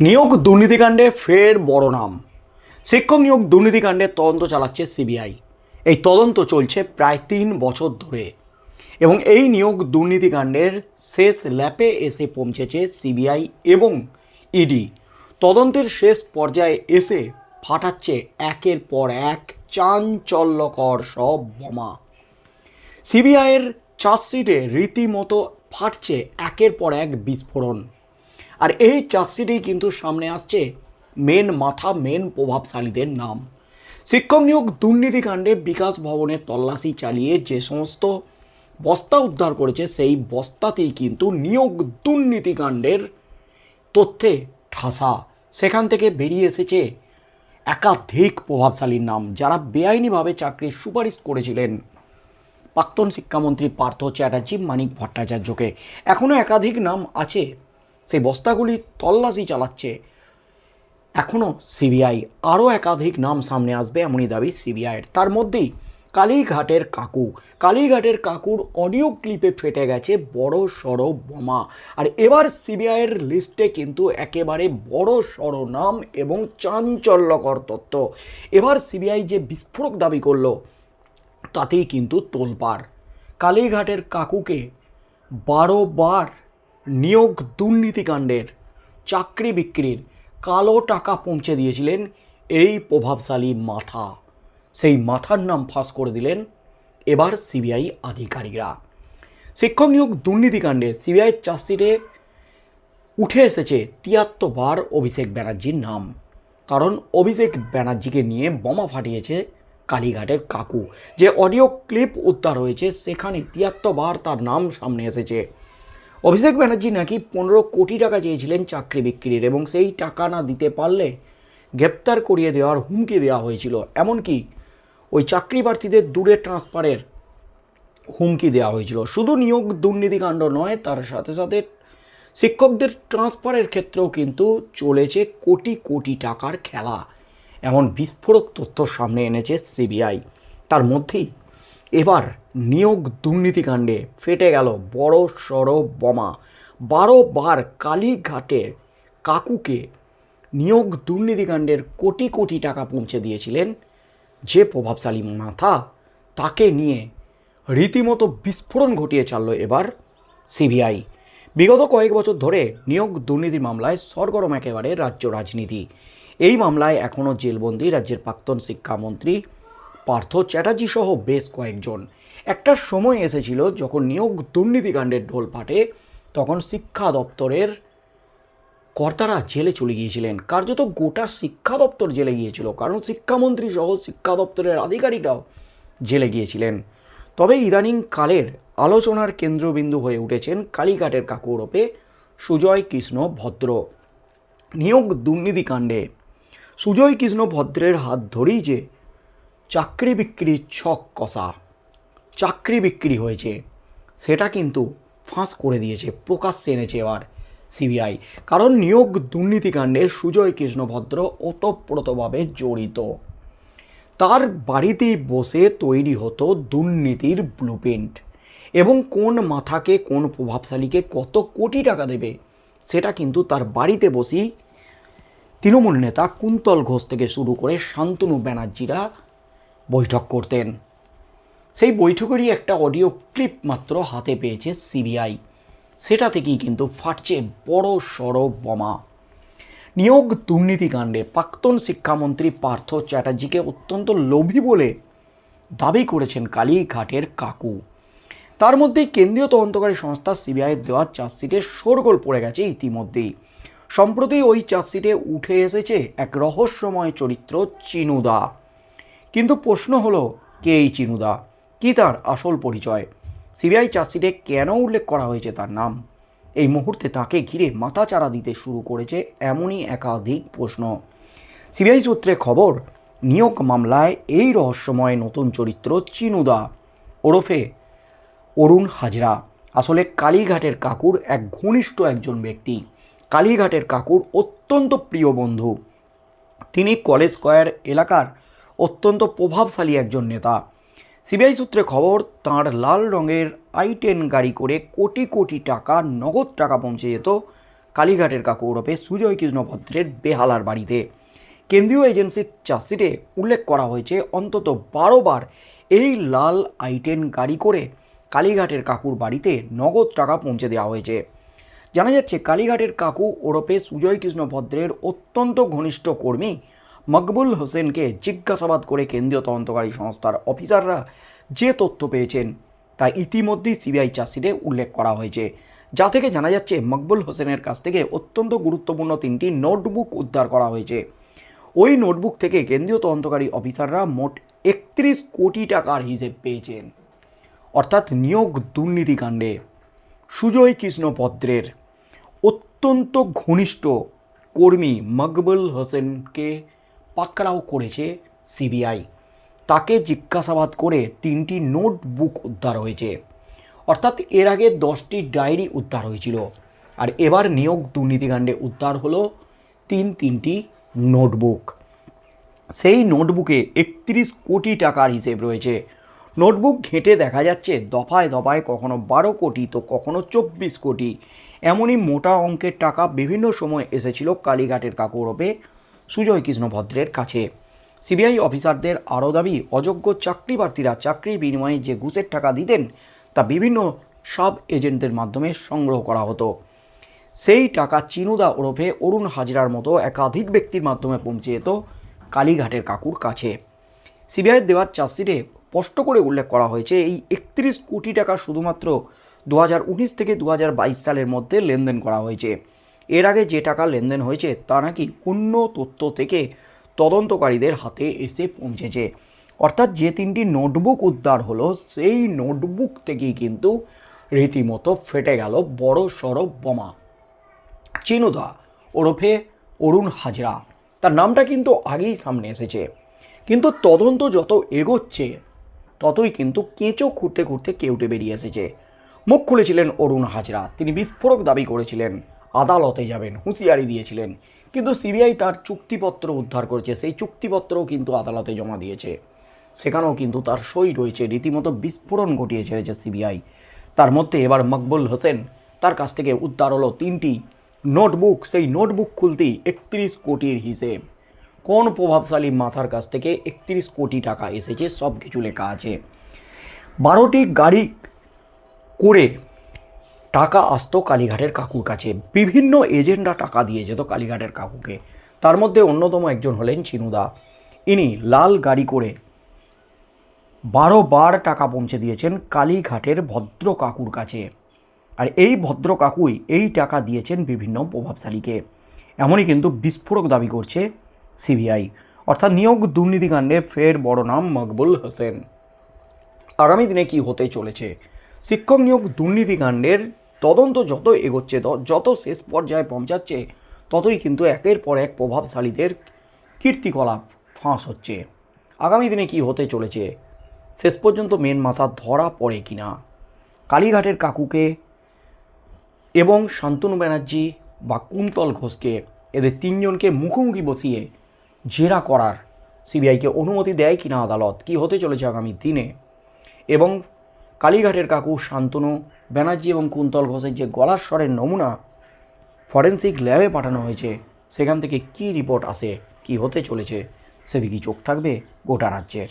নিয়োগ দুর্নীতিকাণ্ডে ফের বড় নাম। শিক্ষক নিয়োগ দুর্নীতিকাণ্ডে তদন্ত চালাচ্ছে সিবিআই। এই তদন্ত চলছে প্রায় তিন বছর ধরে। এবং এই নিয়োগ দুর্নীতিকাণ্ডের শেষ ল্যাপে এসে পৌঁছেছে সিবিআই এবং ইডি। তদন্তের শেষ পর্যায়ে এসে ফাটাচ্ছে একের পর এক চাঞ্চল্যকর সব বোমা। সিবিআইয়ের চার্জশিটে রীতিমতো ফাটছে একের পর এক বিস্ফোরণ। আর এই চার্জশিটেই কিন্তু সামনে আসছে মেন মাথা, মেন প্রভাবশালীদের নাম। শিক্ষক নিয়োগ দুর্নীতিকাণ্ডে বিকাশ ভবনের তল্লাশি চালিয়ে যে সমস্ত বস্তা উদ্ধার করেছে, সেই বস্তাতেই কিন্তু নিয়োগ দুর্নীতিকাণ্ডের তথ্যে ঠাসা। সেখান থেকে বেরিয়ে এসেছে একাধিক প্রভাবশালীর নাম, যারা বেআইনিভাবে চাকরির সুপারিশ করেছিলেন। প্রাক্তন শিক্ষামন্ত্রী পার্থ চ্যাটার্জি, মানিক ভট্টাচার্যকে। এখনও একাধিক নাম আছে। সেই বস্তাগুলি তল্লাশি চালাচ্ছে। এখনও সিবিআই আরও একাধিক নাম সামনে আসবে এমনই দাবি সিবিআইয়ের। তার মধ্যেই কালীঘাটের কাকু। কালীঘাটের কাকুর অডিও ক্লিপে ফেটে গেছে বড় সড় বোমা। আর এবার সিবিআইয়ের লিস্টে কিন্তু একেবারে বড় সড় নাম এবং চাঞ্চল্যকর তত্ত্ব এবার সিবিআই যে বিস্ফোরক দাবি করল, তাতেই কিন্তু তোলপাড়। কালীঘাটের কাকুকে বারোবার নিয়োগ দুর্নীতিকাণ্ডের, চাকরি বিক্রির কালো টাকা পৌঁছে দিয়েছিলেন এই প্রভাবশালী মাথা। সেই মাথার নাম ফাঁস করে দিলেন এবার সিবিআই আধিকারিকরা। শিক্ষক নিয়োগ দুর্নীতিকাণ্ডে সিবিআই চার্জশিটে উঠে এসেছে তিয়াত্তর বার অভিষেক ব্যানার্জির নাম। কারণ অভিষেক ব্যানার্জিকে নিয়ে বোমা ফাটিয়েছে কালীঘাটের কাকু। যে অডিও ক্লিপ উদ্ধার হয়েছে, সেখানে তিয়াত্তর বার তার নাম সামনে এসেছে। অভিষেক ব্যানার্জি নাকি পনেরো কোটি টাকা চেয়েছিলেন চাকরি বিক্রির এবং সেই টাকা না দিতে পারলে গ্রেপ্তার করিয়ে দেওয়ার হুমকি দেওয়া হয়েছিল। এমনকি ওই চাকরি প্রার্থীদের দূরে ট্রান্সফারের হুমকি দেওয়া হয়েছিল। শুধু নিয়োগ দুর্নীতিকাণ্ড নয়, তার সাথে সাথে শিক্ষকদের ট্রান্সফারের ক্ষেত্রেও কিন্তু চলেছে কোটি কোটি টাকার খেলা। এমন বিস্ফোরক তথ্য সামনে এনেছে সিবিআই। তার মধ্যেই এবার নিয়োগ দুর্নীতিকাণ্ডে ফেটে গেল বড় সড় বোমা। বারো বার কালীঘাটের কাকুকে নিয়োগ দুর্নীতিকাণ্ডের কোটি কোটি টাকা পৌঁছে দিয়েছিলেন যে প্রভাবশালী মাথা, তাকে নিয়ে রীতিমতো বিস্ফোরণ ঘটিয়ে চাললো এবার সিবিআই। বিগত কয়েক বছর ধরে নিয়োগ দুর্নীতি মামলায় সরগরম একেবারে রাজ্য রাজনীতি। এই মামলায় এখনও জেলবন্দি রাজ্যের প্রাক্তন শিক্ষামন্ত্রী পার্থ চ্যাটার্জি সহ বেশ কয়েকজন। একটা সময় এসেছিল যখন নিয়োগ দুর্নীতিকাণ্ডের ঢোল ফাটে, তখন শিক্ষা দপ্তরের কর্তারা জেলে চলে গিয়েছিলেন। কার্যত গোটা শিক্ষা দপ্তর জেলে গিয়েছিল, কারণ শিক্ষামন্ত্রী সহ শিক্ষা দপ্তরের আধিকারিকরাও জেলে গিয়েছিলেন। তবে ইদানিং কালের আলোচনার কেন্দ্রবিন্দু হয়ে উঠেছেন কালীঘাটের কাকু ওরফে সুজয় কৃষ্ণ ভদ্র। নিয়োগ দুর্নীতিকাণ্ডে সুজয় কৃষ্ণ ভদ্রের হাত ধরেই যে চাকরি বিক্রির ছক কষা। চাকরি বিক্রি হয়েছে। সেটা কিন্তু ফাঁস করে দিয়েছে, প্রকাশ্যে এনেছে এবার সিবিআই। কারণ নিয়োগ দুর্নীতিকাণ্ডে সুজয় কৃষ্ণ ভদ্র ওতপ্রোতভাবে জড়িত। তার বাড়িতেই বসে তৈরি হতো দুর্নীতির ব্লুপ্রিন্ট। এবং কোন মাথাকে, কোন প্রভাবশালীকে কত কোটি টাকা দেবে, সেটা কিন্তু তার বাড়িতে বসেই তৃণমূল নেতা কুন্তল ঘোষ থেকে শুরু করে শান্তনু ব্যানার্জিরা বৈঠক করতেন। সেই বৈঠকেরই একটা অডিও ক্লিপ মাত্র হাতে পেয়েছে সিবিআই। সেটা থেকেই কিন্তু ফাটছে বড় সড় বোমা। নিয়োগ দুর্নীতিকাণ্ডে প্রাক্তন শিক্ষামন্ত্রী পার্থ চ্যাটার্জিকে অত্যন্ত লোভী বলে দাবি করেছেন কালীঘাটের কাকু। তার মধ্যেই কেন্দ্রীয় তদন্তকারী সংস্থা সিবিআইয়ের দেওয়া চার্জশিটে শোরগোল পড়ে গেছে ইতিমধ্যেই। সম্প্রতি ওই চার্জশিটে উঠে এসেছে এক রহস্যময় চরিত্র চিনুদা। কিন্তু প্রশ্ন হলো, কে এই চিনুদা? কী তার আসল পরিচয়? সিবিআই চার্জশিটে কেন উল্লেখ করা হয়েছে তার নাম? এই মুহূর্তে তাকে ঘিরে মাথাচাড়া দিতে শুরু করেছে এমনই একাধিক প্রশ্ন। সিবিআই সূত্রে খবর, নিয়োগ মামলায় এই রহস্যময় নতুন চরিত্র চিনুদা। ওরফে অরুণ হাজরা। আসলে কালীঘাটের কাকুর এক ঘনিষ্ঠ একজন ব্যক্তি। কালীঘাটের কাকুর অত্যন্ত প্রিয় বন্ধু। তিনি কলেজ স্কোয়ার এলাকার অত্যন্ত প্রভাবশালী একজন নেতা। সিবিআই সূত্রে খবর, তাঁর লাল রঙের আই টেন গাড়ি করে কোটি কোটি টাকা, নগদ টাকা পৌঁছে যেত কালীঘাটের কাকু সুজয় কৃষ্ণ ভদ্রের বেহালার বাড়িতে। কেন্দ্রীয় এজেন্সির চার্জশিটে উল্লেখ করা হয়েছে, অন্তত বারো বার এই লাল আইটেন গাড়ি করে কালীঘাটের কাকুর বাড়িতে নগদ টাকা পৌঁছে দেওয়া হয়েছে। জানা যাচ্ছে, কালীঘাটের কাকু ওরফে সুজয় কৃষ্ণ ভদ্রের অত্যন্ত ঘনিষ্ঠ কর্মী মকবুল হোসেনকে জিজ্ঞাসাবাদ করে কেন্দ্রীয় তদন্তকারী সংস্থার অফিসাররা যে তথ্য পেয়েছেন তা ইতিমধ্যেই সিবিআই চার্জশিটে উল্লেখ করা হয়েছে। যা থেকে জানা যাচ্ছে, মকবুল হোসেনের কাছ থেকে অত্যন্ত গুরুত্বপূর্ণ তিনটি নোটবুক উদ্ধার করা হয়েছে। ওই নোটবুক থেকে কেন্দ্রীয় তদন্তকারী অফিসাররা মোট একত্রিশ কোটি টাকার হিসেব পেয়েছেন। অর্থাৎ নিয়োগ দুর্নীতিকাণ্ডে সুজয় কৃষ্ণ ভদ্রের অত্যন্ত ঘনিষ্ঠ কর্মী মকবুল হোসেনকে পাকড়াও করেছে সিবিআই। তাকে জিজ্ঞাসাবাদ করে তিনটি নোটবুক উদ্ধার হয়েছে। অর্থাৎ এর আগে দশটি ডায়েরি উদ্ধার হয়েছিল। আর এবার নিয়োগ দুর্নীতিকাণ্ডে উদ্ধার হলো তিন তিনটি নোটবুক। সেই নোটবুকে একত্রিশ কোটি টাকার হিসেব রয়েছে। নোটবুক ঘেঁটে দেখা যাচ্ছে দফায় দফায় কখনো বারো কোটি, তো কখনো চব্বিশ কোটি। এমনই মোটা অঙ্কের টাকা বিভিন্ন সময় এসেছিল কালীঘাটের কাকুরূপে সুজয় কৃষ্ণ ভদ্রের কাছে। সিবিআই অফিসারদের আরও দাবি, অযোগ্য চাকরি প্রার্থীরা চাকরির বিনিময়ে যে ঘুষের টাকা দিতেন, তা বিভিন্ন সাব এজেন্টদের মাধ্যমে সংগ্রহ করা হতো। সেই টাকা চিনুদা ওরফে অরুণ হাজরার মতো একাধিক ব্যক্তির মাধ্যমে পৌঁছে যেত কালীঘাটের কাকুর কাছে। সিবিআইয়ের দেওয়ার চার্জশিটে স্পষ্ট করে উল্লেখ করা হয়েছে, এই একত্রিশ কোটি টাকা শুধুমাত্র দু হাজার উনিশ থেকে দু হাজার বাইশ সালের মধ্যে লেনদেন করা হয়েছে। এর আগে যে টাকা লেনদেন হয়েছে তা নাকি অন্য তথ্য থেকে তদন্তকারীদের হাতে এসে পৌঁছেছে। অর্থাৎ যে তিনটি নোটবুক উদ্ধার হলো, সেই নোটবুক থেকেই কিন্তু রীতিমতো ফেটে গেল বড় সড়ো বোমা। চিনুদা ওরফে অরুণ হাজরা, তার নামটা কিন্তু আগেই সামনে এসেছে। কিন্তু তদন্ত যত এগোচ্ছে, ততই কিন্তু কেঁচো খুঁড়তে খুঁড়তে কেউটে বেরিয়ে এসেছে। মুখ খুলেছিলেন অরুণ হাজরা, তিনি বিস্ফোরক দাবি করেছিলেন। আদালতে যাবেন, হুঁশিয়ারি দিয়েছিলেন। কিন্তু সিবিআই তার চুক্তিপত্র উদ্ধার করেছে, সেই চুক্তিপত্রও কিন্তু আদালতে জমা দিয়েছে। সেখানেও কিন্তু তার সই রয়েছে, রীতিমতো বিস্ফোরণ ঘটিয়ে ছেড়েছে সিবিআই। তার মধ্যে এবার মকবুল হোসেন তার কাছ থেকে উদ্ধার হলো তিনটি নোটবুক, সেই নোটবুক খুলতেই একত্রিশ কোটির হিসেব। কোন প্রভাবশালী মাথার কাছ থেকে একত্রিশ কোটি টাকা এসেছে সব কিছু লেখা আছে। বারোটি গাড়ি করে টাকা আসতো কালীঘাটের কাকুর কাছে। বিভিন্ন এজেন্টরা টাকা দিয়ে যেত কালীঘাটের কাকুকে। তার মধ্যে অন্যতম একজন হলেন চিনুদা। ইনি লাল গাড়ি করে বারো বার টাকা পৌঁছে দিয়েছেন কালীঘাটের ভদ্র কাকুর কাছে। আর এই ভদ্র কাকুই এই টাকা দিয়েছেন বিভিন্ন প্রভাবশালীকে। এমনই কিন্তু বিস্ফোরক দাবি করছে সিবিআই। অর্থাৎ নিয়োগ দুর্নীতিকাণ্ডে ফের বড় নাম মকবুল হোসেন। আগামী দিনে কি হতে চলেছে? শিক্ষক নিয়োগ দুর্নীতিকাণ্ডের তদন্ত যত এগোচ্ছে যত শেষ পর্যায়ে পৌঁছাচ্ছে, ততই কিন্তু একের পর এক প্রভাবশালীদের কীর্তিকলাপ ফাঁস হচ্ছে। আগামী দিনে কি হতে চলেছে, শেষ পর্যন্ত মেন মাথা ধরা পড়ে কি না কালীঘাটের কাকুকে এবং শান্তনু ব্যানার্জি বা কুন্তল ঘোষকে, এদের তিনজনকে মুখোমুখি বসিয়ে জেরা করার সিবিআইকে অনুমতি দেয় কিনা আদালত? কি হতে চলেছে আগামী দিনে? এবং কালীঘাটের কাকু শান্তনু ব্যানার্জি এবং কুন্তল ঘোষের যে গলার স্বরের নমুনা ফরেন্সিক ল্যাবে পাঠানো হয়েছে, সেখান থেকে কী রিপোর্ট আসে, কি হতে চলেছে সেদিকে চোখ থাকবে গোটা রাজ্যের।